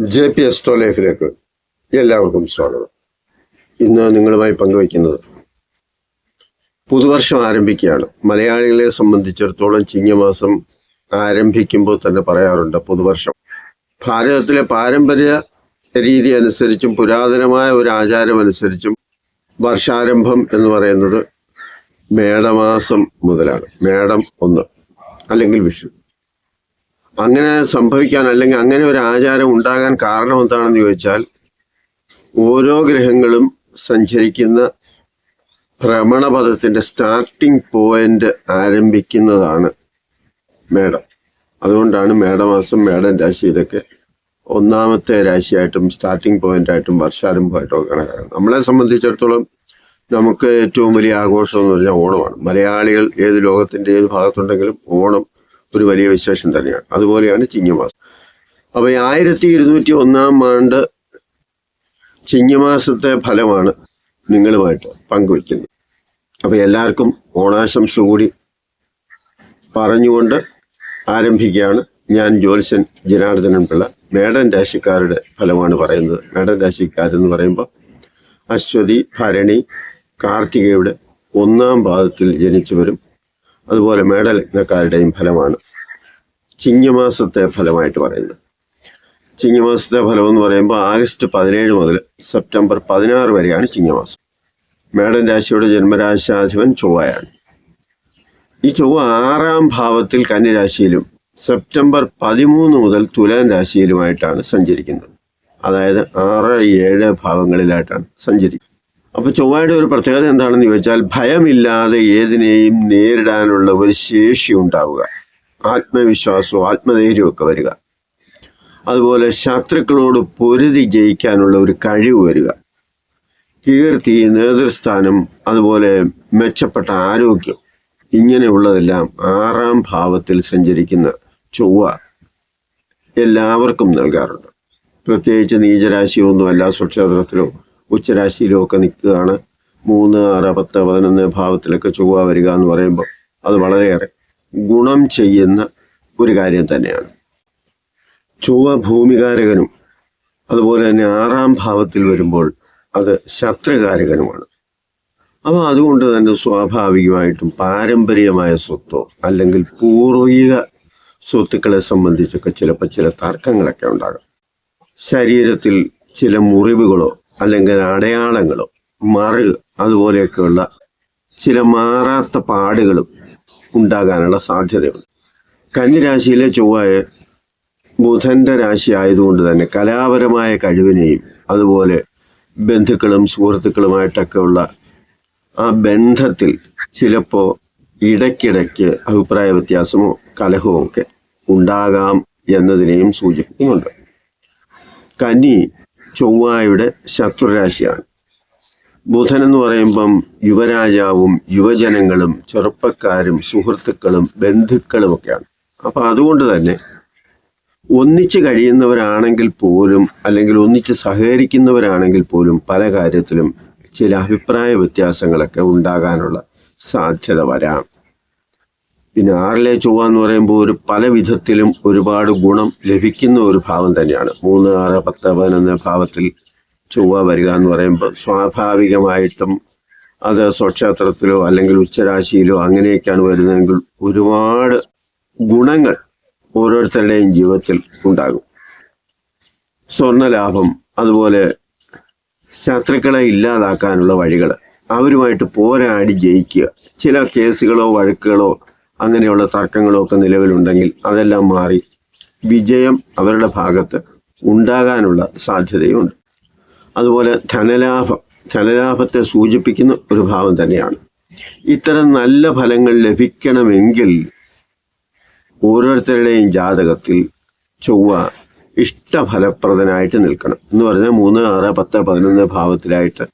J P Esto ലൈഫിലേക്ക് എല്ലാവർക്കും സ്വാഗതം. ഇന്ന് നിങ്ങളുമായി പങ്കുവയ്ക്കുന്നത് പുതുവർഷം ആരംഭിക്കുകയാണ്. മലയാളികളെ സംബന്ധിച്ചിടത്തോളം ചിങ്ങമാസം ആരംഭിക്കുമ്പോൾ തന്നെ പറയാറുണ്ട് പുതുവർഷം. ഭാരതത്തിലെ പാരമ്പര്യ രീതി അനുസരിച്ചും പുരാതനമായ ഒരു ആചാരം അനുസരിച്ചും വർഷാരംഭം എന്ന് പറയുന്നത് മേടമാസം മുതലാണ്. മേടം ഒന്ന് അല്ലെങ്കിൽ വിഷു. അങ്ങനെ സംഭവിക്കാൻ അല്ലെങ്കിൽ അങ്ങനെ ഒരു ആചാരം ഉണ്ടാകാൻ കാരണം എന്താണെന്ന് ചോദിച്ചാൽ ഓരോ ഗ്രഹങ്ങളും സഞ്ചരിക്കുന്ന ഭ്രമണപഥത്തിന്റെ സ്റ്റാർട്ടിംഗ് പോയിന്റ് ആരംഭിക്കുന്നതാണ് മേടം. അതുകൊണ്ടാണ് മേടമാസം മേടം രാശി ഇതൊക്കെ ഒന്നാമത്തെ രാശിയായിട്ടും സ്റ്റാർട്ടിംഗ് പോയിന്റ് ആയിട്ടും വർഷാരംഭമായിട്ടും ഒക്കെ കണക്കാക്കുന്നത്. നമ്മളെ സംബന്ധിച്ചിടത്തോളം നമുക്ക് ഏറ്റവും വലിയ ആഘോഷം എന്ന് പറഞ്ഞാൽ ഓണമാണ്. മലയാളികൾ ഏത് ലോകത്തിന്റെ ഏത് ഭാഗത്തുണ്ടെങ്കിലും ഓണം ഒരു വലിയ വിശേഷം തന്നെയാണ്. അതുപോലെയാണ് ചിങ്ങമാസം. അപ്പോൾ ഈ ആയിരത്തി ഇരുന്നൂറ്റി ഒന്നാം ആണ്ട് ചിങ്ങമാസത്തെ ഫലമാണ് നിങ്ങളുമായിട്ട് പങ്കുവയ്ക്കുന്നത്. അപ്പോൾ എല്ലാവർക്കും ഓണാശംസ കൂടി പറഞ്ഞുകൊണ്ട് ആരംഭിക്കുകയാണ്. ഞാൻ ജ്യോത്സ്യൻ ജനാർദ്ദനൻ പിള്ള. മേടൻ രാശിക്കാരുടെ ഫലമാണ് പറയുന്നത്. മേടൻ രാശിക്കാരെന്ന് പറയുമ്പോൾ അശ്വതി ഭരണി കാർത്തികയുടെ ഒന്നാം പാദത്തിൽ ജനിച്ചവരും അതുപോലെ മേടലഗ്നക്കാരുടെയും ഫലമാണ് ചിങ്ങമാസത്തെ ഫലമായിട്ട് പറയുന്നത്. ചിങ്ങമാസത്തെ ഫലം എന്ന് പറയുമ്പോൾ ആഗസ്റ്റ് പതിനേഴ് മുതൽ സെപ്റ്റംബർ പതിനാറ് വരെയാണ് ചിങ്ങമാസം. മേടൻ രാശിയുടെ ജന്മരാശാധിപൻ ചൊവ്വയാണ്. ഈ ചൊവ്വ ആറാം ഭാവത്തിൽ കന്യരാശിയിലും സെപ്റ്റംബർ പതിമൂന്ന് മുതൽ തുലാൻ രാശിയിലുമായിട്ടാണ് സഞ്ചരിക്കുന്നത്. അതായത് ആറ് ഏഴ് ഭാവങ്ങളിലായിട്ടാണ് സഞ്ചരിക്കുന്നത്. അപ്പൊ ചൊവ്വയുടെ ഒരു പ്രത്യേകത എന്താണെന്ന് ചോദിച്ചാൽ ഭയമില്ലാതെ ഏതിനെയും നേരിടാനുള്ള ഒരു ശേഷി ഉണ്ടാവുക. ആത്മവിശ്വാസവും ആത്മധൈര്യവും ഒക്കെ വരിക. അതുപോലെ ശത്രുക്കളോട് പൊരുതി ജയിക്കാനുള്ള ഒരു കഴിവ് വരിക. കീർത്തി നേതൃസ്ഥാനം അതുപോലെ മെച്ചപ്പെട്ട ആരോഗ്യം ഇങ്ങനെയുള്ളതെല്ലാം ആറാം ഭാവത്തിൽ സഞ്ചരിക്കുന്ന ചൊവ്വ എല്ലാവർക്കും നൽകാറുണ്ട്. പ്രത്യേകിച്ച് നീചരാശിയൊന്നുമല്ല സ്വക്ഷേത്രത്തിലോ ഉച്ചരാശിയിലോ ഒക്കെ നിൽക്കുകയാണ്. മൂന്ന് ആറ് പത്ത് പതിനൊന്ന് ഭാവത്തിലൊക്കെ ചൊവ്വ വരിക എന്ന് പറയുമ്പോൾ അത് വളരെയേറെ ഗുണം ചെയ്യുന്ന ഒരു കാര്യം തന്നെയാണ്. ചൊവ്വ ഭൂമികാരകനും അതുപോലെ തന്നെ ആറാം ഭാവത്തിൽ വരുമ്പോൾ അത് ശത്രുകാരകനുമാണ്. അപ്പോൾ അതുകൊണ്ട് തന്നെ സ്വാഭാവികമായിട്ടും പാരമ്പര്യമായ സ്വത്തോ അല്ലെങ്കിൽ പൂർവിക സ്വത്തുക്കളെ സംബന്ധിച്ചൊക്കെ ചിലപ്പോൾ ചില തർക്കങ്ങളൊക്കെ ഉണ്ടാകും. ശരീരത്തിൽ ചില മുറിവുകളോ അല്ലെങ്കിൽ അടയാളങ്ങളോ മറു അതുപോലെയൊക്കെയുള്ള ചില മാറാത്ത പാടുകളും ഉണ്ടാകാനുള്ള സാധ്യതയുണ്ട്. കന്നിരാശിയിലെ ചൊവ്വായ ബുധന്റെ രാശി ആയതുകൊണ്ട് തന്നെ കലാപരമായ കഴിവിനെയും അതുപോലെ ബന്ധുക്കളും സുഹൃത്തുക്കളുമായിട്ടൊക്കെ ഉള്ള ആ ബന്ധത്തിൽ ചിലപ്പോൾ ഇടയ്ക്കിടയ്ക്ക് അഭിപ്രായ വ്യത്യാസമോ കലഹമോ ഒക്കെ ഉണ്ടാകാം എന്നതിനെയും സൂചിപ്പിക്കുന്നുണ്ട്. കന്നി ചൊവ്വായുടെ ശത്രുരാശിയാണ്. ബുധൻ എന്ന് പറയുമ്പം യുവരാജാവും യുവജനങ്ങളും ചെറുപ്പക്കാരും സുഹൃത്തുക്കളും ബന്ധുക്കളും ഒക്കെയാണ്. അപ്പൊ അതുകൊണ്ട് തന്നെ ഒന്നിച്ച് കഴിയുന്നവരാണെങ്കിൽ പോലും അല്ലെങ്കിൽ ഒന്നിച്ച് സഹകരിക്കുന്നവരാണെങ്കിൽ പോലും പല കാര്യത്തിലും ചില അഭിപ്രായ വ്യത്യാസങ്ങളൊക്കെ ഉണ്ടാകാനുള്ള സാധ്യത വരാം. പിന്നെ ആറിലെ ചൊവ്വ എന്ന് പറയുമ്പോൾ ഒരു പല വിധത്തിലും ഒരുപാട് ഗുണം ലഭിക്കുന്ന ഒരു ഭാവം തന്നെയാണ്. മൂന്ന് ആറ് പത്ത് പതിനൊന്ന് ഭാവത്തിൽ ചൊവ്വ വരിക എന്ന് പറയുമ്പോൾ സ്വാഭാവികമായിട്ടും അത് സ്വക്ഷേത്രത്തിലോ അല്ലെങ്കിൽ ഉച്ചരാശിയിലോ അങ്ങനെയൊക്കെയാണ് വരുന്നതെങ്കിൽ ഒരുപാട് ഗുണങ്ങൾ ഓരോരുത്തരുടെയും ജീവിതത്തിൽ ഉണ്ടാകും. സ്വർണലാഭം അതുപോലെ ശത്രുക്കളെ ഇല്ലാതാക്കാനുള്ള വഴികൾ അവരുമായിട്ട് പോരാടി ജയിക്കുക. ചില കേസുകളോ വഴക്കുകളോ അങ്ങനെയുള്ള തർക്കങ്ങളൊക്കെ നിലവിലുണ്ടെങ്കിൽ അതെല്ലാം മാറി വിജയം അവരുടെ ഭാഗത്ത് ഉണ്ടാകാനുള്ള സാധ്യതയുണ്ട്. അതുപോലെ ധനലാഭം ധനലാഭത്തെ സൂചിപ്പിക്കുന്ന ഒരു ഭാവം തന്നെയാണ്. ഇത്തരം നല്ല ഫലങ്ങൾ ലഭിക്കണമെങ്കിൽ ഓരോരുത്തരുടെയും ജാതകത്തിൽ ചൊവ്വ ഇഷ്ടഫലപ്രദനായിട്ട് നിൽക്കണം. എന്ന് പറഞ്ഞാൽ മൂന്ന് ആറ് പത്ത് പതിനൊന്ന് ഭാവത്തിലായിട്ട്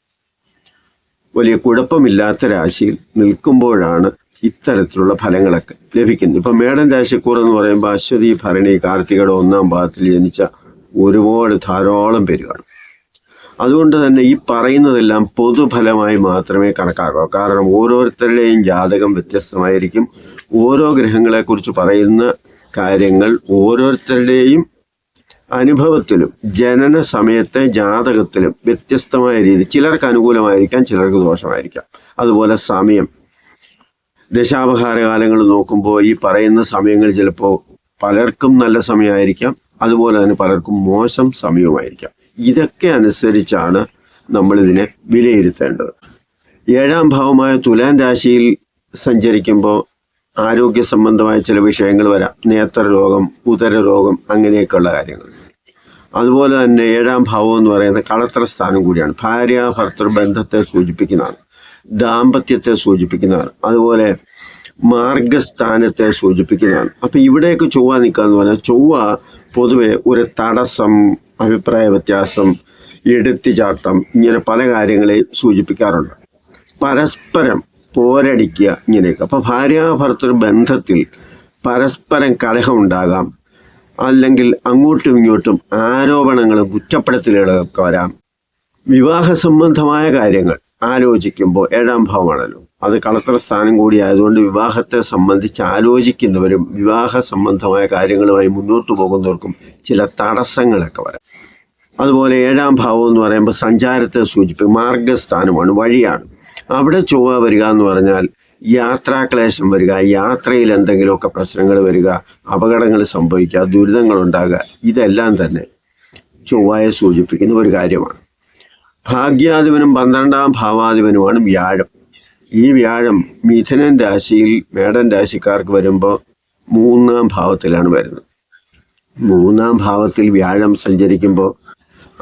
വലിയ കുഴപ്പമില്ലാത്ത രാശിയിൽ നിൽക്കുമ്പോഴാണ് ഇത്തരത്തിലുള്ള ഫലങ്ങളൊക്കെ ലഭിക്കുന്നു. ഇപ്പം മേടൻ രാശിക്കൂർ എന്ന് പറയുമ്പോൾ അശ്വതി ഭരണി കാർത്തികയുടെ ഒന്നാം ഭാഗത്തിൽ ജനിച്ച ഒരുപാട് ധാരാളം പേര് കാണും. അതുകൊണ്ട് തന്നെ ഈ പറയുന്നതെല്ലാം പൊതുഫലമായി മാത്രമേ കണക്കാക്കൂ. കാരണം ഓരോരുത്തരുടെയും ജാതകം വ്യത്യസ്തമായിരിക്കും. ഓരോ ഗ്രഹങ്ങളെക്കുറിച്ച് പറയുന്ന കാര്യങ്ങൾ ഓരോരുത്തരുടെയും അനുഭവത്തിലും ജനന സമയത്തെ ജാതകത്തിലും വ്യത്യസ്തമായ രീതി ചിലർക്ക് അനുകൂലമായിരിക്കാം ചിലർക്ക് ദോഷമായിരിക്കാം. അതുപോലെ സമയം ദശാപഹാര കാലങ്ങൾ നോക്കുമ്പോൾ ഈ പറയുന്ന സമയങ്ങൾ ചിലപ്പോൾ പലർക്കും നല്ല സമയമായിരിക്കാം. അതുപോലെ തന്നെ പലർക്കും മോശം സമയവുമായിരിക്കാം. ഇതൊക്കെ അനുസരിച്ചാണ് നമ്മൾ ഇതിനെ വിലയിരുത്തേണ്ടത്. ഏഴാം ഭാവമായ തുലാൻ രാശിയിൽ സഞ്ചരിക്കുമ്പോൾ ആരോഗ്യ സംബന്ധമായ ചില വിഷയങ്ങൾ വരാം. നേത്ര രോഗം ഉദര രോഗം അങ്ങനെയൊക്കെയുള്ള കാര്യങ്ങൾ. അതുപോലെ തന്നെ ഏഴാം ഭാവം എന്ന് പറയുന്നത് കളത്ര സ്ഥാനം കൂടിയാണ്. ഭാര്യ ഭർത്തൃ ബന്ധത്തെ സൂചിപ്പിക്കുന്നതാണ്. ദാമ്പത്യത്തെ സൂചിപ്പിക്കുന്നതാണ്. അതുപോലെ മാർഗസ്ഥാനത്തെ സൂചിപ്പിക്കുന്നതാണ്. അപ്പോൾ ഇവിടെയൊക്കെ ചൊവ്വ നിൽക്കാന്ന് പറഞ്ഞാൽ ചൊവ്വ പൊതുവെ ഒരു തടസ്സം അഭിപ്രായ വ്യത്യാസം എടുത്തുചാട്ടം ഇങ്ങനെ പല കാര്യങ്ങളെയും സൂചിപ്പിക്കാറുണ്ട്. പരസ്പരം പോരടിക്കുക ഇങ്ങനെയൊക്കെ. അപ്പോൾ ഭാര്യ ഭർത്തൃ ബന്ധത്തിൽ പരസ്പരം കലഹം ഉണ്ടാകാം. അല്ലെങ്കിൽ അങ്ങോട്ടും ഇങ്ങോട്ടും ആരോപണങ്ങളും കുറ്റപ്പെടുത്തലുകളൊക്കെ വരാം. വിവാഹ സംബന്ധമായ കാര്യങ്ങൾ. ആലോചിക്കുമ്പോൾ ഏഴാം ഭാവമാണല്ലോ. അത് കളത്ര സ്ഥാനം കൂടി ആയതുകൊണ്ട് വിവാഹത്തെ സംബന്ധിച്ച് ആലോചിക്കുന്നവരും വിവാഹ സംബന്ധമായ കാര്യങ്ങളുമായി മുന്നോട്ട് പോകുന്നവർക്കും ചില തടസ്സങ്ങളൊക്കെ വരാം. അതുപോലെ ഏഴാം ഭാവം എന്ന് പറയുമ്പോൾ സഞ്ചാരത്തെ സൂചിപ്പിക്കും. മാർഗസ്ഥാനമാണ് വഴിയാണ്. അവിടെ ചൊവ്വ വരിക എന്ന് പറഞ്ഞാൽ യാത്രാക്ലേശം വരിക യാത്രയിൽ എന്തെങ്കിലുമൊക്കെ പ്രശ്നങ്ങൾ വരിക അപകടങ്ങൾ സംഭവിക്കുക ദുരിതങ്ങൾ ഉണ്ടാകുക ഇതെല്ലാം തന്നെ ചൊവ്വയെ സൂചിപ്പിക്കുന്ന ഒരു കാര്യമാണ്. ഭാഗ്യാധിപനും പന്ത്രണ്ടാം ഭാവാധിപനുമാണ് വ്യാഴം. ഈ വ്യാഴം മിഥുനൻ രാശിയിൽ മേടൻ രാശിക്കാർക്ക് വരുമ്പോൾ മൂന്നാം ഭാവത്തിലാണ് വരുന്നത്. മൂന്നാം ഭാവത്തിൽ വ്യാഴം സഞ്ചരിക്കുമ്പോൾ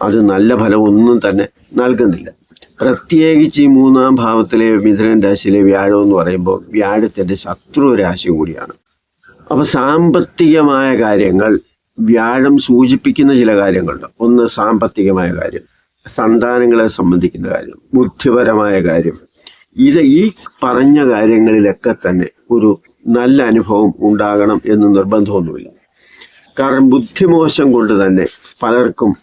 അത് നല്ല ഫലമൊന്നും തന്നെ നൽകുന്നില്ല. പ്രത്യേകിച്ച് ഈ മൂന്നാം ഭാവത്തിലെ മിഥുനൻ രാശിയിലെ വ്യാഴം എന്ന് പറയുമ്പോൾ വ്യാഴത്തിന്റെ ശത്രു രാശി കൂടിയാണ്. അപ്പോൾ സാമ്പത്തികമായ കാര്യങ്ങൾ വ്യാഴം സൂചിപ്പിക്കുന്ന ചില കാര്യങ്ങളുണ്ട്. ഒന്ന് സാമ്പത്തികമായ കാര്യം. സന്താനങ്ങളെ സംബന്ധിക്കുന്ന കാര്യം ബുദ്ധിപരമായ കാര്യം. ഇത് ഈ പറഞ്ഞ കാര്യങ്ങളിലൊക്കെ തന്നെ ഒരു നല്ല അനുഭവം ഉണ്ടാകണം എന്ന് നിർബന്ധമൊന്നുമില്ല. കാരണം ബുദ്ധിമോശം കൊണ്ട് തന്നെ പലർക്കും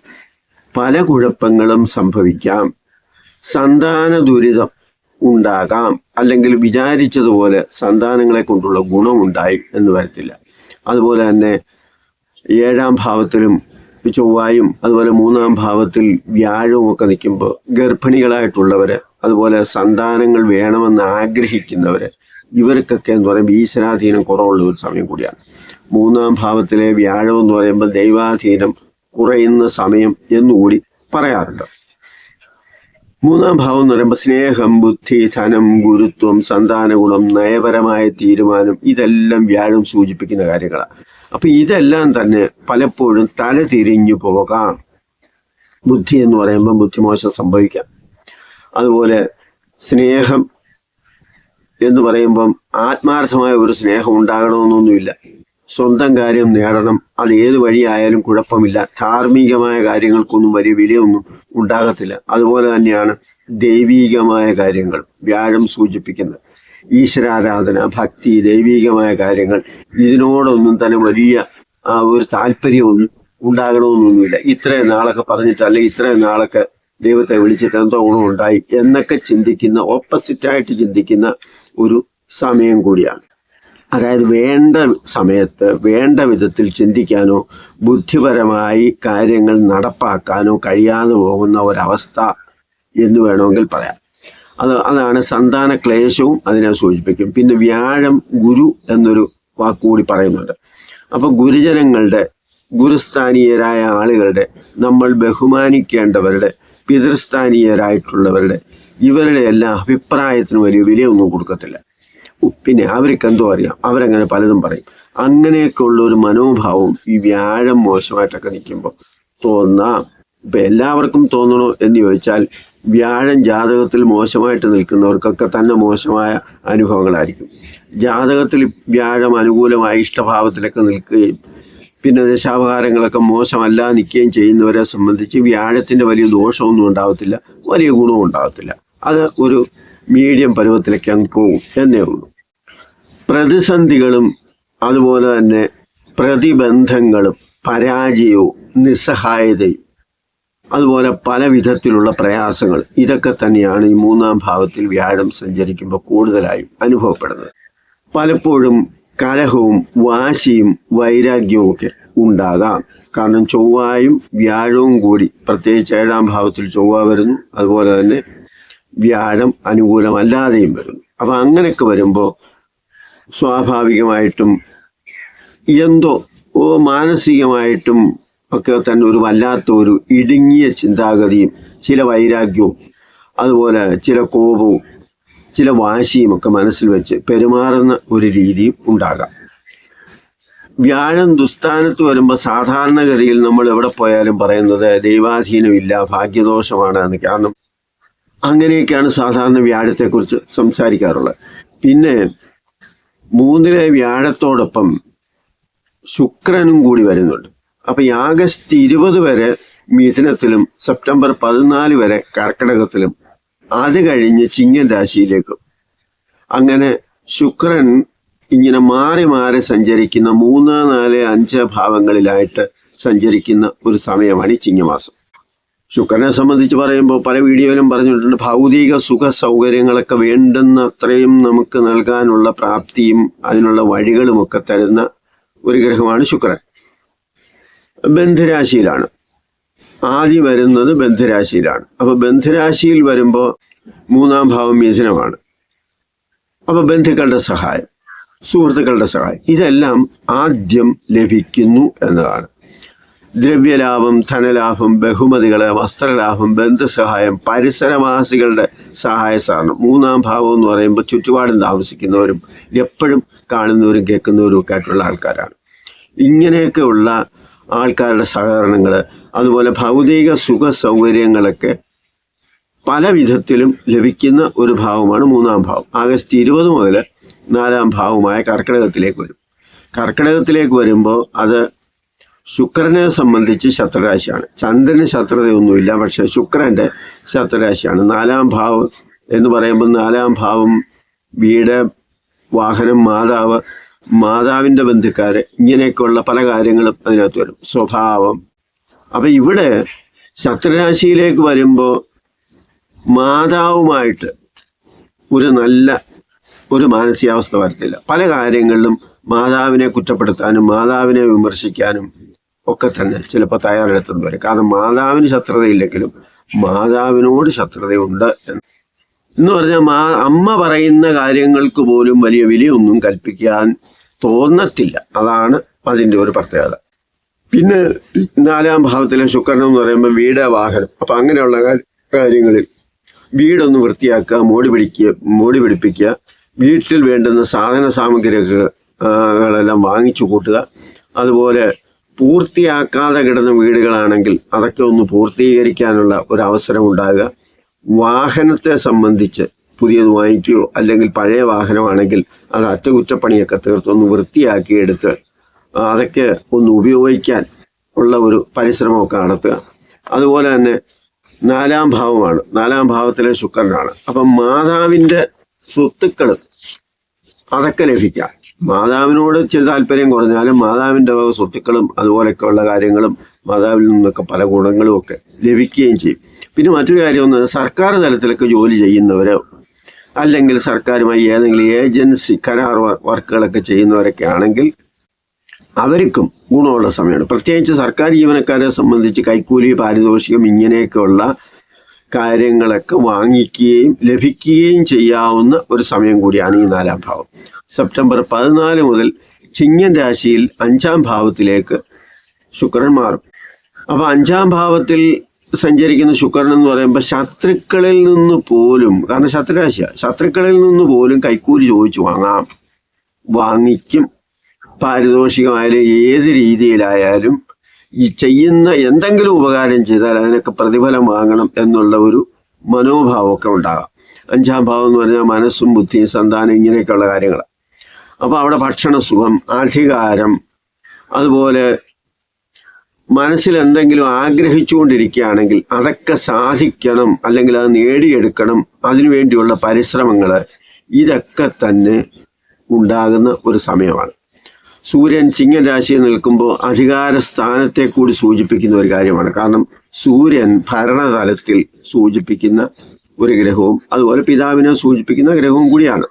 പല കുഴപ്പങ്ങളും സംഭവിക്കാം. സന്താന ദുരിതം ഉണ്ടാകാം. അല്ലെങ്കിൽ വിചാരിച്ചതുപോലെ സന്താനങ്ങളെ കൊണ്ടുള്ള ഗുണമുണ്ടായി എന്ന് വരത്തില്ല. അതുപോലെ തന്നെ ഏഴാം ഭാവത്തിലും ചൊവ്വായും അതുപോലെ മൂന്നാം ഭാവത്തിൽ വ്യാഴവും ഒക്കെ നിൽക്കുമ്പോൾ ഗർഭിണികളായിട്ടുള്ളവര് അതുപോലെ സന്താനങ്ങൾ വേണമെന്ന് ആഗ്രഹിക്കുന്നവര് ഇവർക്കൊക്കെ എന്ന് പറയുമ്പോൾ ഈശ്വരാധീനം കുറവുള്ള ഒരു സമയം കൂടിയാണ്. മൂന്നാം ഭാവത്തിലെ വ്യാഴം എന്ന് പറയുമ്പോൾ ദൈവാധീനം കുറയുന്ന സമയം എന്നുകൂടി പറയാറുണ്ട്. മൂന്നാം ഭാവം എന്ന് പറയുമ്പോൾ സ്നേഹം ബുദ്ധി ധനം ഗുരുത്വം സന്താന ഗുണം നയപരമായ തീരുമാനം ഇതെല്ലാം വ്യാഴം സൂചിപ്പിക്കുന്ന കാര്യങ്ങളാണ്. അപ്പൊ ഇതെല്ലാം തന്നെ പലപ്പോഴും തല തിരിഞ്ഞു പോകാം. ബുദ്ധി എന്ന് പറയുമ്പോൾ ബുദ്ധിമോശം സംഭവിക്കാം. അതുപോലെ സ്നേഹം എന്ന് പറയുമ്പം ആത്മാർത്ഥമായ ഒരു സ്നേഹം ഉണ്ടാകണമെന്നൊന്നുമില്ല. സ്വന്തം കാര്യം നേടണം. അത് ഏത് വഴിയായാലും കുഴപ്പമില്ല. ധാർമ്മികമായ കാര്യങ്ങൾക്കൊന്നും വലിയ വിലയൊന്നും ഉണ്ടാകത്തില്ല. അതുപോലെ തന്നെയാണ് ദൈവീകമായ കാര്യങ്ങൾ വ്യാഴം സൂചിപ്പിക്കുന്നത്. ഈശ്വരാരാധന ഭക്തി ദൈവീകമായ കാര്യങ്ങൾ ഇതിനോടൊന്നും തന്നെ വലിയ ഒരു താല്പര്യമൊന്നും ഉണ്ടാകണമെന്നൊന്നുമില്ല. ഇത്രയും നാളൊക്കെ പറഞ്ഞിട്ട് അല്ലെങ്കിൽ ഇത്രയും നാളൊക്കെ ദൈവത്തെ വിളിച്ചിട്ട് എന്തോ ഗുണമുണ്ടായി എന്നൊക്കെ ചിന്തിക്കുന്ന ഓപ്പോസിറ്റായിട്ട് ചിന്തിക്കുന്ന ഒരു സമയം കൂടിയാണ്. അതായത് വേണ്ട സമയത്ത് വേണ്ട വിധത്തിൽ ചിന്തിക്കാനോ ബുദ്ധിപരമായി കാര്യങ്ങൾ നടപ്പാക്കാനോ കഴിയാതെ പോകുന്ന ഒരവസ്ഥ എന്ന് വേണമെങ്കിൽ പറയാം. അത് അതാണ് സന്താന ക്ലേശവും അതിനെ സൂചിപ്പിക്കും. പിന്നെ വ്യാഴം ഗുരു എന്നൊരു വാക്കുകൂടി പറയുന്നുണ്ട്. അപ്പോൾ ഗുരുജനങ്ങളുടെ ഗുരുസ്ഥാനീയരായ ആളുകളുടെ നമ്മൾ ബഹുമാനിക്കേണ്ടവരുടെ പിതൃസ്ഥാനീയരായിട്ടുള്ളവരുടെ ഇവരുടെ എല്ലാ അഭിപ്രായത്തിനും വലിയ വിലയൊന്നും കൊടുക്കത്തില്ല. പിന്നെ അവർക്ക് എന്തോ അറിയാം. അവരങ്ങനെ പലതും പറയും. അങ്ങനെയൊക്കെ ഉള്ള ഒരു മനോഭാവം ഈ വ്യാഴം മോശമായിട്ടൊക്കെ നിൽക്കുമ്പോൾ തോന്നാം. ഇപ്പം എല്ലാവർക്കും തോന്നണോ എന്ന് ചോദിച്ചാൽ വ്യാഴം ജാതകത്തിൽ മോശമായിട്ട് നിൽക്കുന്നവർക്കൊക്കെ തന്നെ മോശമായ അനുഭവങ്ങളായിരിക്കും. ജാതകത്തിൽ വ്യാഴം അനുകൂലമായി ഇഷ്ടഭാവത്തിലൊക്കെ നിൽക്കുകയും പിന്നെ ദശാപകാരങ്ങളൊക്കെ മോശമല്ല നിൽക്കുകയും ചെയ്യുന്നവരെ സംബന്ധിച്ച് വ്യാഴത്തിന്റെ വലിയ ദോഷമൊന്നും ഉണ്ടാകത്തില്ല വലിയ ഗുണവും ഉണ്ടാകത്തില്ല അത് ഒരു മീഡിയം പരുവത്തിലേക്ക് അങ്ങ് പോകും എന്നേ ഉള്ളൂ. പ്രതിസന്ധികളും അതുപോലെ തന്നെ പ്രതിബന്ധങ്ങളും പരാജയവും നിസ്സഹായതയും അതുപോലെ പല വിധത്തിലുള്ള പ്രയാസങ്ങൾ. ഇതൊക്കെ തന്നെയാണ് ഈ മൂന്നാം ഭാവത്തിൽ വ്യാഴം സഞ്ചരിക്കുമ്പോൾ കൂടുതലായും അനുഭവപ്പെടുന്നത്. പലപ്പോഴും കലഹവും വാശിയും വൈരാഗ്യവും ഒക്കെ ഉണ്ടാകാം. കാരണം ചൊവ്വായും വ്യാഴവും കൂടി പ്രത്യേകിച്ച് ഏഴാം ഭാവത്തിൽ ചൊവ്വ വരുന്നു അതുപോലെ തന്നെ വ്യാഴം അനുകൂലമല്ലാതെയും വരുന്നു. അപ്പൊ അങ്ങനെയൊക്കെ വരുമ്പോൾ സ്വാഭാവികമായിട്ടും എന്തോ മാനസികമായിട്ടും ഒക്കെ തന്നെ ഒരു വല്ലാത്ത ഒരു ഇടുങ്ങിയ ചിന്താഗതിയും ചില വൈരാഗ്യവും അതുപോലെ ചില കോപവും ചില വാശിയും ഒക്കെ മനസ്സിൽ വെച്ച് പെരുമാറുന്ന ഒരു രീതിയും ഉണ്ടാകാം. വ്യാഴം ദുസ്ഥാനത്ത് വരുമ്പോൾ സാധാരണഗതിയിൽ നമ്മൾ എവിടെ പോയാലും പറയുന്നത് ദൈവാധീനമില്ല ഭാഗ്യദോഷമാണ് എന്ന്. കാരണം അങ്ങനെയൊക്കെയാണ് സാധാരണ വ്യാഴത്തെക്കുറിച്ച് സംസാരിക്കാറുള്ളത്. പിന്നെ മൂന്നിലെ വ്യാഴത്തോടൊപ്പം ശുക്രനും കൂടി വരുന്നുണ്ട്. അപ്പൊ ഈ ആഗസ്റ്റ് ഇരുപത് വരെ മിഥുനത്തിലും സെപ്റ്റംബർ പതിനാല് വരെ കർക്കിടകത്തിലും അത് കഴിഞ്ഞ് ചിങ്ങൻ രാശിയിലേക്കും. അങ്ങനെ ശുക്രൻ ഇങ്ങനെ മാറി മാറി സഞ്ചരിക്കുന്ന മൂന്ന് നാല് അഞ്ച് ഭാവങ്ങളിലായിട്ട് സഞ്ചരിക്കുന്ന ഒരു സമയമാണ് ഈ ചിങ്ങമാസം. ശുക്രനെ സംബന്ധിച്ച് പറയുമ്പോൾ പല വീഡിയോയിലും പറഞ്ഞിട്ടുണ്ട് ഭൗതിക സുഖ സൗകര്യങ്ങളൊക്കെ വേണ്ടുന്ന അത്രയും നമുക്ക് നൽകാനുള്ള പ്രാപ്തിയും അതിനുള്ള വഴികളുമൊക്കെ തരുന്ന ഒരു ഗ്രഹമാണ് ശുക്രൻ. ബന്ധരാശിയിലാണ്. ആദ്യം വരുന്നത് ബന്ധരാശിയിലാണ്. അപ്പോൾ ബന്ധരാശിയിൽ വരുമ്പോൾ മൂന്നാം ഭാവം മിഥുനമാണ്. അപ്പോൾ ബന്ധുക്കളുടെ സഹായം സുഹൃത്തുക്കളുടെ സഹായം ഇതെല്ലാം ആദ്യം ലഭിക്കുന്നു എന്നതാണ്. ദ്രവ്യലാഭം ധനലാഭം ബഹുമതികൾ വസ്ത്രലാഭം ബന്ധുസഹായം പരിസരവാസികളുടെ സഹായ സാധനം. മൂന്നാം ഭാവം എന്ന് പറയുമ്പോൾ ചുറ്റുപാടും താമസിക്കുന്നവരും എപ്പോഴും കാണുന്നവരും കേൾക്കുന്നവരും ഒക്കെ ആയിട്ടുള്ള ആൾക്കാരാണ്. ഇങ്ങനെയൊക്കെയുള്ള ആൾക്കാരുടെ സഹകരണങ്ങൾ അതുപോലെ ഭൗതിക സുഖ സൗകര്യങ്ങളൊക്കെ പല വിധത്തിലും ലഭിക്കുന്ന ഒരു ഭാവമാണ് മൂന്നാം ഭാവം. ആഗസ്റ്റ് ഇരുപത് മുതൽ നാലാം ഭാവമായ കർക്കിടകത്തിലേക്ക് വരും. കർക്കിടകത്തിലേക്ക് വരുമ്പോൾ അത് ശുക്രനെ സംബന്ധിച്ച് ശത്രുരാശിയാണ്. ചന്ദ്രന് ശത്രുതയൊന്നുമില്ല പക്ഷെ ശുക്രന്റെ ശത്രുരാശിയാണ്. നാലാം ഭാവം എന്ന് പറയുമ്പോൾ നാലാം ഭാവം വീട് വാഹനം മാതാവ് മാതാവിന്റെ ബന്ധുക്കാർ ഇങ്ങനെയൊക്കെയുള്ള പല കാര്യങ്ങളും അതിനകത്ത് വരും. സ്വഭാവം. അപ്പൊ ഇവിടെ ശത്രുരാശിയിലേക്ക് വരുമ്പോൾ മാതാവുമായിട്ട് ഒരു നല്ല ഒരു മാനസികാവസ്ഥ വരത്തില്ല. പല കാര്യങ്ങളിലും മാതാവിനെ കുറ്റപ്പെടുത്താനും മാതാവിനെ വിമർശിക്കാനും ഒക്കെ തന്നെ ചിലപ്പോൾ തയ്യാറെടുത്തുകൊണ്ട് വരും. കാരണം മാതാവിന് ശത്രുതയില്ലെങ്കിലും മാതാവിനോട് ശത്രുതയുണ്ട് എന്ന്. എന്ന് പറഞ്ഞാൽ മാ അമ്മ പറയുന്ന കാര്യങ്ങൾക്ക് പോലും വലിയ വിലയൊന്നും കൽപ്പിക്കാൻ തോന്നത്തില്ല. അതാണ് അതിന്റെ ഒരു പ്രത്യേകത. പിന്നെ നാലാം ഭാവത്തിലെ ശുക്രൻ എന്ന് പറയുമ്പോൾ വീട് വാഹനം. അപ്പൊ അങ്ങനെയുള്ള കാര്യങ്ങളിൽ വീടൊന്ന് വൃത്തിയാക്കുക മോടി പിടിക്കുക മോടി പിടിപ്പിക്കുക വീട്ടിൽ വേണ്ടുന്ന സാധന സാമഗ്രികളെല്ലാം വാങ്ങിച്ചു കൂട്ടുക. അതുപോലെ പൂർത്തിയാക്കാതെ കിടന്ന വീടുകളാണെങ്കിൽ അതൊക്കെ ഒന്ന് പൂർത്തീകരിക്കാനുള്ള ഒരു അവസരം ഉണ്ടാകുക. വാഹനത്തെ സംബന്ധിച്ച് പുതിയത് വാങ്ങിക്കുകയോ അല്ലെങ്കിൽ പഴയ വാഹനമാണെങ്കിൽ അത് അറ്റകുറ്റപ്പണിയൊക്കെ തീർത്തൊന്ന് വൃത്തിയാക്കി എടുത്ത് അതൊക്കെ ഒന്ന് ഉപയോഗിക്കാൻ ഉള്ള ഒരു പരിശ്രമമൊക്കെ നടത്തുക. അതുപോലെ തന്നെ നാലാം ഭാവമാണ്. നാലാം ഭാവത്തിലെ ശുക്രനാണ്. അപ്പം മാതാവിന്റെ സ്വത്തുക്കൾ അതൊക്കെ ലഭിക്കാം. മാതാവിനോട് ചില താല്പര്യം കുറഞ്ഞാലും മാതാവിന്റെ വക സ്വത്തുക്കളും അതുപോലെയൊക്കെയുള്ള കാര്യങ്ങളും മാതാവിൽ നിന്നൊക്കെ പല ഗുണങ്ങളും ഒക്കെ ലഭിക്കുകയും ചെയ്യും. പിന്നെ മറ്റൊരു കാര്യം ഒന്ന് സർക്കാർ തലത്തിലൊക്കെ ജോലി ചെയ്യുന്നവരോ അല്ലെങ്കിൽ സർക്കാരുമായി ഏതെങ്കിലും ഏജൻസി കരാർ വർക്കുകളൊക്കെ ചെയ്യുന്നവരൊക്കെ ആണെങ്കിൽ അവർക്കും ഗുണമുള്ള സമയമാണ്. പ്രത്യേകിച്ച് സർക്കാർ ജീവനക്കാരെ സംബന്ധിച്ച് കൈക്കൂലി പാരിതോഷികം ഇങ്ങനെയൊക്കെയുള്ള കാര്യങ്ങളൊക്കെ വാങ്ങിക്കുകയും ലഭിക്കുകയും ചെയ്യാവുന്ന ഒരു സമയം കൂടിയാണ് ഈ നാലാം ഭാവം. സെപ്റ്റംബർ പതിനാല് മുതൽ ചിങ്ങൻ രാശിയിൽ അഞ്ചാം ഭാവത്തിലേക്ക് ശുക്രൻ മാറും അപ്പൊ അഞ്ചാം ഭാവത്തിൽ സഞ്ചരിക്കുന്ന ശുക്രൻ എന്ന് പറയുമ്പോൾ ശത്രുക്കളിൽ നിന്ന് പോലും കാരണം ശത്രുരാശിയ ശത്രുക്കളിൽ നിന്ന് പോലും കൈക്കൂലി ചോദിച്ചു വാങ്ങാം. വാങ്ങിക്കും. പാരിതോഷികമായാലും ഏത് രീതിയിലായാലും ഈ ചെയ്യുന്ന എന്തെങ്കിലും ഉപകാരം ചെയ്താൽ അതിനൊക്കെ പ്രതിഫലം വാങ്ങണം എന്നുള്ള ഒരു മനോഭാവമൊക്കെ ഉണ്ടാകാം. അഞ്ചാം ഭാവം എന്ന് പറഞ്ഞാൽ മനസ്സും ബുദ്ധിയും സന്താനം ഇങ്ങനെയൊക്കെയുള്ള കാര്യങ്ങൾ അപ്പോൾ അവിടെ ഭക്ഷണ സുഖം അധികാരം അതുപോലെ മനസ്സിൽ എന്തെങ്കിലും ആഗ്രഹിച്ചുകൊണ്ടിരിക്കുകയാണെങ്കിൽ അതൊക്കെ സാധിക്കണം അല്ലെങ്കിൽ അത് നേടിയെടുക്കണം. അതിനുവേണ്ടിയുള്ള പരിശ്രമങ്ങൾ ഇതൊക്കെ തന്നെ ഉണ്ടാകുന്ന ഒരു സമയമാണ്. സൂര്യൻ ചിങ്ങൻ രാശിയിൽ നിൽക്കുമ്പോൾ അധികാര സ്ഥാനത്തെ കൂടി സൂചിപ്പിക്കുന്ന ഒരു കാര്യമാണ്. കാരണം സൂര്യൻ ഭരണതലത്തിൽ സൂചിപ്പിക്കുന്ന ഒരു ഗ്രഹവും അതുപോലെ പിതാവിനെ സൂചിപ്പിക്കുന്ന ഗ്രഹവും കൂടിയാണ്.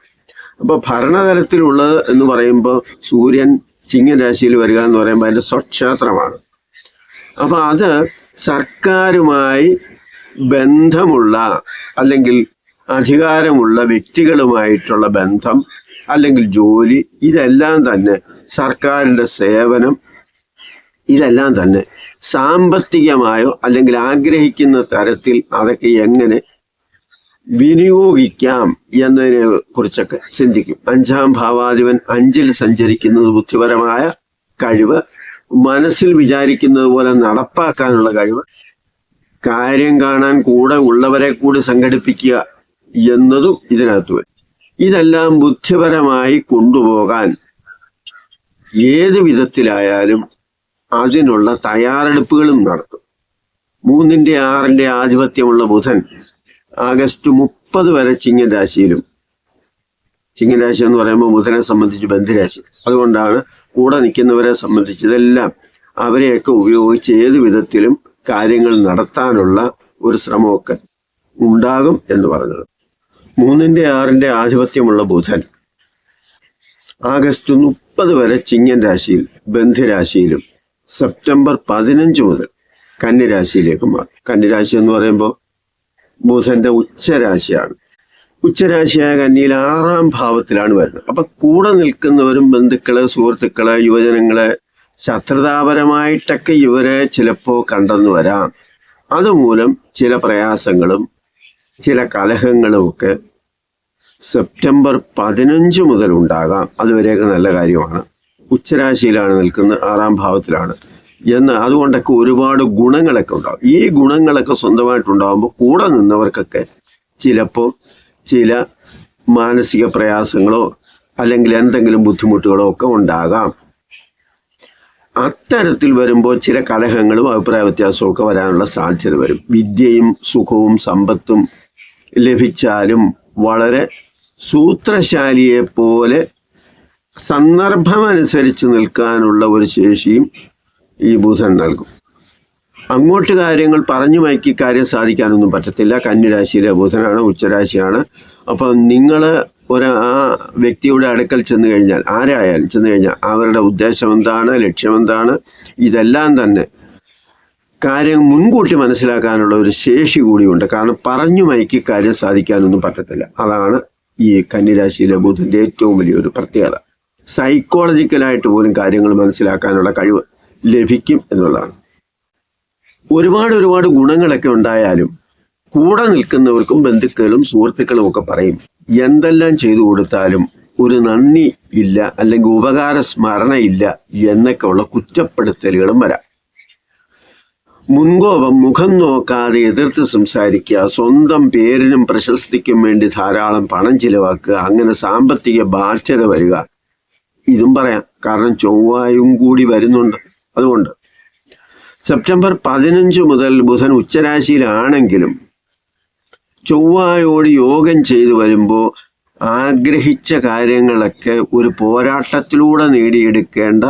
അപ്പോൾ ഭരണതലത്തിലുള്ളത് എന്ന് പറയുമ്പോൾ സൂര്യൻ ചിങ്ങൻ രാശിയിൽ വരിക എന്ന് പറയുമ്പോൾ അതിന്റെ സ്വക്ഷേത്രമാണ്. അപ്പോൾ അത് സർക്കാരുമായി ബന്ധമുള്ള അല്ലെങ്കിൽ അധികാരമുള്ള വ്യക്തികളുമായിട്ടുള്ള ബന്ധം അല്ലെങ്കിൽ ജോലി ഇതെല്ലാം തന്നെ സർക്കാരിന്റെ സേവനം ഇതെല്ലാം തന്നെ സാമ്പത്തികമായോ അല്ലെങ്കിൽ ആഗ്രഹിക്കുന്ന തരത്തിൽ അതൊക്കെ എങ്ങനെ വിനിയോഗിക്കാം എന്നതിനെ കുറിച്ചൊക്കെ ചിന്തിക്കും. അഞ്ചാം ഭാവാധിപൻ അഞ്ചിൽ സഞ്ചരിക്കുന്നത് ബുദ്ധിപരമായ കഴിവ് മനസ്സിൽ വിചാരിക്കുന്നത് പോലെ നടപ്പാക്കാനുള്ള കഴിവ് കാര്യം കാണാൻ കൂടെ ഉള്ളവരെ കൂടി സംഘടിപ്പിക്കുക എന്നതും ഇതിനകത്ത് വരും. ഇതെല്ലാം ബുദ്ധിപരമായി കൊണ്ടുപോകാൻ ഏത് വിധത്തിലായാലും അതിനുള്ള തയ്യാറെടുപ്പുകളും നടത്തും. മൂന്നിന്റെ ആറിന്റെ ആധിപത്യമുള്ള ബുധൻ ആഗസ്റ്റ് മുപ്പത് വരെ ചിങ്ങൻ രാശിയിലും ചിങ്ങൻ രാശി എന്ന് പറയുമ്പോൾ ബുധനെ സംബന്ധിച്ച് ബന്ധുരാശി. അതുകൊണ്ടാണ് കൂടെ നിൽക്കുന്നവരെ സംബന്ധിച്ച് ഇതെല്ലാം അവരെയൊക്കെ ഉപയോഗിച്ച് ഏത് വിധത്തിലും കാര്യങ്ങൾ നടത്താനുള്ള ഒരു ശ്രമമൊക്കെ ഉണ്ടാകും എന്ന് പറഞ്ഞത്. മൂന്നിന്റെ ആറിന്റെ ആധിപത്യമുള്ള ബുധൻ ആഗസ്റ്റ് മുപ്പത് വരെ ചിങ്ങൻ രാശിയിൽ ബന്ധുരാശിയിലും സെപ്റ്റംബർ പതിനഞ്ച് മുതൽ കന്നിരാശിയിലേക്ക് മാറും. കന്നിരാശി എന്ന് പറയുമ്പോൾ ബുധന്റെ ഉച്ചരാശിയാണ്. ഉച്ചരാശിയായ കന്നിയിൽ ആറാം ഭാവത്തിലാണ് വരുന്നത്. അപ്പൊ കൂടെ നിൽക്കുന്നവരും ബന്ധുക്കൾ സുഹൃത്തുക്കൾ യുവജനങ്ങൾ ശത്രുതാപരമായിട്ടൊക്കെ ഇവരെ ചിലപ്പോ കണ്ടെന്ന് വരാം. അതുമൂലം ചില പ്രയാസങ്ങളും ചില കലഹങ്ങളും ഒക്കെ സെപ്റ്റംബർ പതിനഞ്ച് മുതൽ ഉണ്ടാകാം. അതുവരെയൊക്കെ നല്ല കാര്യമാണ്. ഉച്ചരാശിയിലാണ് നിൽക്കുന്നത് ആറാം ഭാവത്തിലാണ്. എന്ന് അതുകൊണ്ടൊക്കെ ഒരുപാട് ഗുണങ്ങളൊക്കെ ഉണ്ടാകും ഈ ഗുണങ്ങളൊക്കെ സ്വന്തമായിട്ടുണ്ടാകുമ്പോൾ കൂടെ നിന്നവർക്കൊക്കെ ചിലപ്പോൾ ചില മാനസിക പ്രയാസങ്ങളോ അല്ലെങ്കിൽ എന്തെങ്കിലും ബുദ്ധിമുട്ടുകളോ ഒക്കെ ഉണ്ടാകാം. അത്തരത്തിൽ വരുമ്പോൾ ചില കലഹങ്ങളും അഭിപ്രായ വ്യത്യാസവും ഒക്കെ വരാനുള്ള സാധ്യത വരും. വിദ്യയും സുഖവും സമ്പത്തും ലഭിച്ചാലും വളരെ സൂത്രശാലിയെ പോലെ സന്ദർഭമനുസരിച്ച് നിൽക്കാനുള്ള ഒരു ശേഷിയും ഈ ബുധൻ നൽകും. അങ്ങോട്ട് കാര്യങ്ങൾ പറഞ്ഞു മയക്കി കാര്യം സാധിക്കാനൊന്നും പറ്റത്തില്ല. കന്നിരാശിയിലെ ബുധനാണ് ഉച്ചരാശിയാണ്. അപ്പം നിങ്ങൾ ഒരു ആ വ്യക്തിയുടെ അടുക്കൽ ചെന്ന് കഴിഞ്ഞാൽ ആരായാലും ചെന്ന് കഴിഞ്ഞാൽ അവരുടെ ഉദ്ദേശം എന്താണ് ലക്ഷ്യമെന്താണ് ഇതെല്ലാം തന്നെ കാര്യം മുൻകൂട്ടി മനസ്സിലാക്കാനുള്ള ഒരു ശേഷി കൂടിയുണ്ട്. കാരണം പറഞ്ഞു മയക്കി കാര്യം സാധിക്കാനൊന്നും പറ്റത്തില്ല. അതാണ് ഈ കന്നിരാശിയിലെ ബുധന്റെ ഏറ്റവും വലിയൊരു പ്രത്യേകത. സൈക്കോളജിക്കലായിട്ട് പോലും കാര്യങ്ങൾ മനസ്സിലാക്കാനുള്ള കഴിവ് ലഭിക്കും എന്നുള്ളതാണ്. ഒരുപാട് ഒരുപാട് ഗുണങ്ങളൊക്കെ ഉണ്ടായാലും കൂടെ നിൽക്കുന്നവർക്കും ബന്ധുക്കളും സുഹൃത്തുക്കളും ഒക്കെ പറയും എന്തെല്ലാം ചെയ്തു കൊടുത്താലും ഒരു നന്ദി ഇല്ല അല്ലെങ്കിൽ ഉപകാര സ്മരണ ഇല്ല എന്നൊക്കെ ഉള്ള കുറ്റപ്പെടുത്തലുകളും വരാം. മുൻകോപം മുഖം നോക്കാതെ എതിർത്ത് സംസാരിക്കുക സ്വന്തം പേരിനും പ്രശസ്തിക്കും വേണ്ടി ധാരാളം പണം ചിലവാക്കുക അങ്ങനെ സാമ്പത്തിക ബാധ്യത വരിക ഇതും പറയാം. കാരണം ചൊവ്വായും കൂടി വരുന്നുണ്ട്. അതുകൊണ്ട് സെപ്റ്റംബർ പതിനഞ്ച് മുതൽ ബുധൻ ഉച്ചരാശിയിലാണെങ്കിലും ചൊവ്വായോട് യോഗം ചെയ്തു വരുമ്പോൾ ആഗ്രഹിച്ച കാര്യങ്ങളൊക്കെ ഒരു പോരാട്ടത്തിലൂടെ നേടിയെടുക്കേണ്ട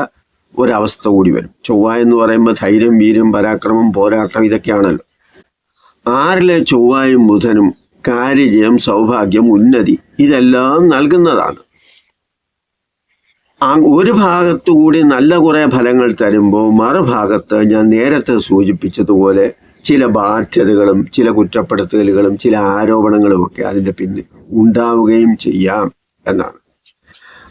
ഒരവസ്ഥ കൂടി വരും. ചൊവ്വ എന്ന് പറയുമ്പോൾ ധൈര്യം വീര്യം പരാക്രമം പോരാട്ടം ഇതൊക്കെയാണല്ലോ. ആറിലെ ചൊവ്വായും ബുധനും കാര്യജയം സൗഭാഗ്യം ഉന്നതി ഇതെല്ലാം നൽകുന്നതാണ്. ഒരു ഭാഗത്തു കൂടി നല്ല കുറെ ഫലങ്ങൾ തരുമ്പോൾ മറുഭാഗത്ത് ഞാൻ നേരത്തെ സൂചിപ്പിച്ചതുപോലെ ചില ബാധ്യതകളും ചില കുറ്റപ്പെടുത്തലുകളും ചില ആരോപണങ്ങളും ഒക്കെ അതിന്റെ പിന്നിൽ ഉണ്ടാവുകയും ചെയ്യാം എന്നാണ്.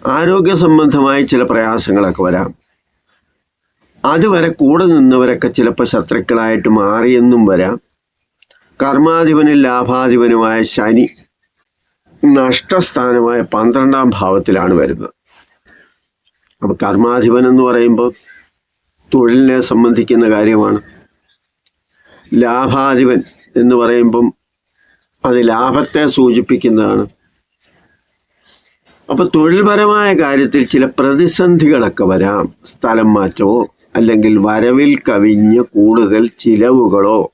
ആരോഗ്യ സംബന്ധമായ ചില പ്രയാസങ്ങളൊക്കെ വരാം. അതുവരെ കൂടെ നിന്നവരൊക്കെ ചിലപ്പോൾ ശത്രുക്കളായിട്ട് മാറിയെന്നും വരാം. കർമാധിപനും ലാഭാധിപനുമായ ശനി നഷ്ടസ്ഥാനമായ പന്ത്രണ്ടാം ഭാവത്തിലാണ് വരുന്നത്. അപ്പൊ കർമാധിപൻ എന്ന് പറയുമ്പോൾ തൊഴിലിനെ സംബന്ധിക്കുന്ന കാര്യമാണ്. ലാഭാധിപൻ എന്ന് പറയുമ്പം അത് ലാഭത്തെ സൂചിപ്പിക്കുന്നതാണ്. അപ്പൊ തൊഴിൽപരമായ കാര്യത്തിൽ ചില പ്രതിസന്ധികളൊക്കെ വരാം. സ്ഥലം മാറ്റമോ അല്ലെങ്കിൽ വരവിൽ കവിഞ്ഞ് കൂടുതൽ ചിലവുകളോ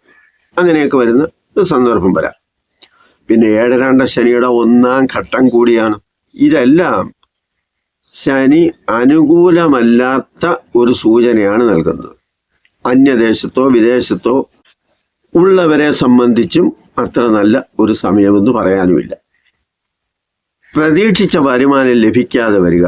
അങ്ങനെയൊക്കെ വരുന്ന ഒരു സന്ദർഭം വരാം. പിന്നെ ഏഴരാണ്ട ശനിയുടെ ഒന്നാം ഘട്ടം കൂടിയാണ്. ഇതെല്ലാം ശനി അനുകൂലമല്ലാത്ത ഒരു സൂചനയാണ് നൽകുന്നത്. അന്യദേശത്തോ വിദേശത്തോ ഉള്ളവരെ സംബന്ധിച്ചും അത്ര നല്ല ഒരു സമയമെന്ന് പറയാനുമില്ല. പ്രതീക്ഷിച്ച വരുമാനം ലഭിക്കാതെ വരിക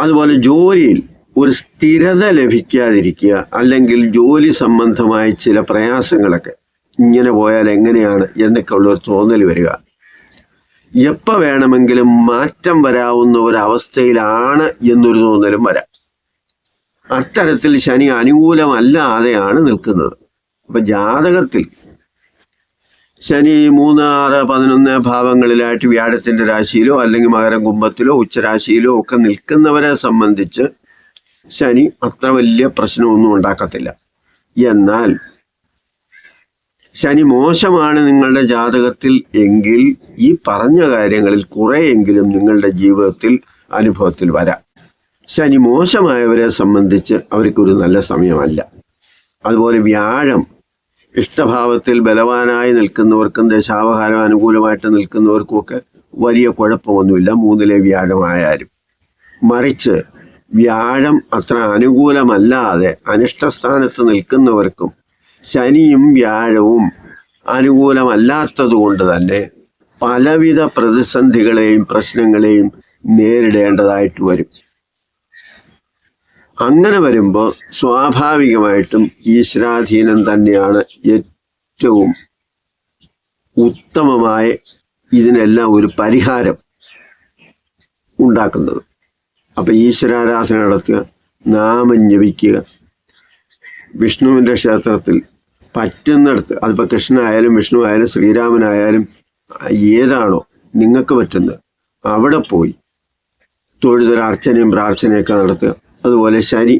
അതുപോലെ ജോലിയിൽ ഒരു സ്ഥിരത ലഭിക്കാതിരിക്കുക അല്ലെങ്കിൽ ജോലി സംബന്ധമായ ചില പ്രയാസങ്ങളൊക്കെ ഇങ്ങനെ പോയാൽ എങ്ങനെയാണ് എന്നൊക്കെ ഉള്ളൊരു തോന്നൽ വരിക. എപ്പോൾ വേണമെങ്കിലും മാറ്റം വരാവുന്ന ഒരു അവസ്ഥയിലാണ് എന്നൊരു തോന്നലും വരാം. അത്തരത്തിൽ ശനി അനുകൂലമല്ലാതെയാണ് നിൽക്കുന്നത്. അപ്പൊ ജാതകത്തിൽ ശനി മൂന്ന് ആറ് പതിനൊന്ന് ഭാവങ്ങളിലായിട്ട് വ്യാഴത്തിന്റെ രാശിയിലോ അല്ലെങ്കിൽ മകരം കുംഭത്തിലോ ഉച്ചരാശിയിലോ ഒക്കെ നിൽക്കുന്നവരെ സംബന്ധിച്ച് ശനി അത്ര വലിയ പ്രശ്നമൊന്നും ഉണ്ടാക്കത്തില്ല. എന്നാൽ ശനി മോശമാണ് നിങ്ങളുടെ ജാതകത്തിൽ എങ്കിൽ ഈ പറഞ്ഞ കാര്യങ്ങളിൽ കുറേയെങ്കിലും നിങ്ങളുടെ ജീവിതത്തിൽ അനുഭവത്തിൽ വരാം. ശനി മോശമായവരെ സംബന്ധിച്ച് അവർക്കൊരു നല്ല സമയമല്ല. അതുപോലെ വ്യാഴം ഇഷ്ടഭാവത്തിൽ ബലവാനായി നിൽക്കുന്നവർക്കും ദശാവഹാരം അനുകൂലമായിട്ട് നിൽക്കുന്നവർക്കുമൊക്കെ വലിയ കുഴപ്പമൊന്നുമില്ല. മൂന്നിലെ വ്യാഴമായാലും മറിച്ച് വ്യാഴം അത്ര അനുകൂലമല്ലാതെ അനിഷ്ടസ്ഥാനത്ത് നിൽക്കുന്നവർക്കും ശനിയും വ്യാഴവും അനുകൂലമല്ലാത്തതുകൊണ്ട് തന്നെ പലവിധ പ്രതിസന്ധികളെയും പ്രശ്നങ്ങളെയും നേരിടേണ്ടതായിട്ട് വരും. അങ്ങനെ വരുമ്പോൾ സ്വാഭാവികമായിട്ടും ഈശ്വരാധീനം തന്നെയാണ് ഏറ്റവും ഉത്തമമായ ഇതിനെല്ലാം ഒരു പരിഹാരം ഉണ്ടാക്കുന്നത്. അപ്പൊ ഈശ്വരാരാധന നടത്തുക നാമം ജപിക്കുക വിഷ്ണുവിന്റെ ക്ഷേത്രത്തിൽ പറ്റുന്നിടത്ത് അതിപ്പോൾ കൃഷ്ണനായാലും വിഷ്ണു ആയാലും ശ്രീരാമനായാലും ഏതാണോ നിങ്ങൾക്ക് പറ്റുന്നത് അവിടെ പോയി തൊഴുതൊരർച്ചനയും പ്രാർത്ഥനയൊക്കെ നടത്തുക. അതുപോലെ ശനി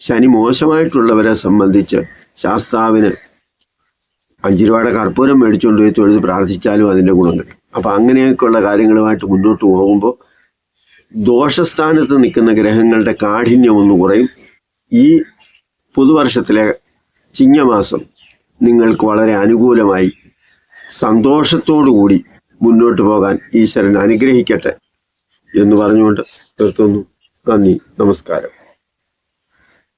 ശനി മോശമായിട്ടുള്ളവരെ സംബന്ധിച്ച് ശാസ്താവിന് അഞ്ച് കർപ്പൂരം മേടിച്ചുകൊണ്ട് പോയി തൊഴുത് പ്രാർത്ഥിച്ചാലും അതിന്റെ ഗുണം കിട്ടും. അപ്പം അങ്ങനെയൊക്കെയുള്ള കാര്യങ്ങളുമായിട്ട് മുന്നോട്ട് പോകുമ്പോൾ ദോഷസ്ഥാനത്ത് നിൽക്കുന്ന ഗ്രഹങ്ങളുടെ കാഠിന്യം ഒന്ന് കുറയും. ഈ പുതുവർഷത്തിലെ ചിങ്ങമാസം നിങ്ങൾക്ക് വളരെ അനുകൂലമായി സന്തോഷത്തോടു കൂടി മുന്നോട്ട് പോകാൻ ഈശ്വരൻ അനുഗ്രഹിക്കട്ടെ എന്ന് പറഞ്ഞുകൊണ്ട് നിർത്തുന്നു. നന്ദി. നമസ്കാരം.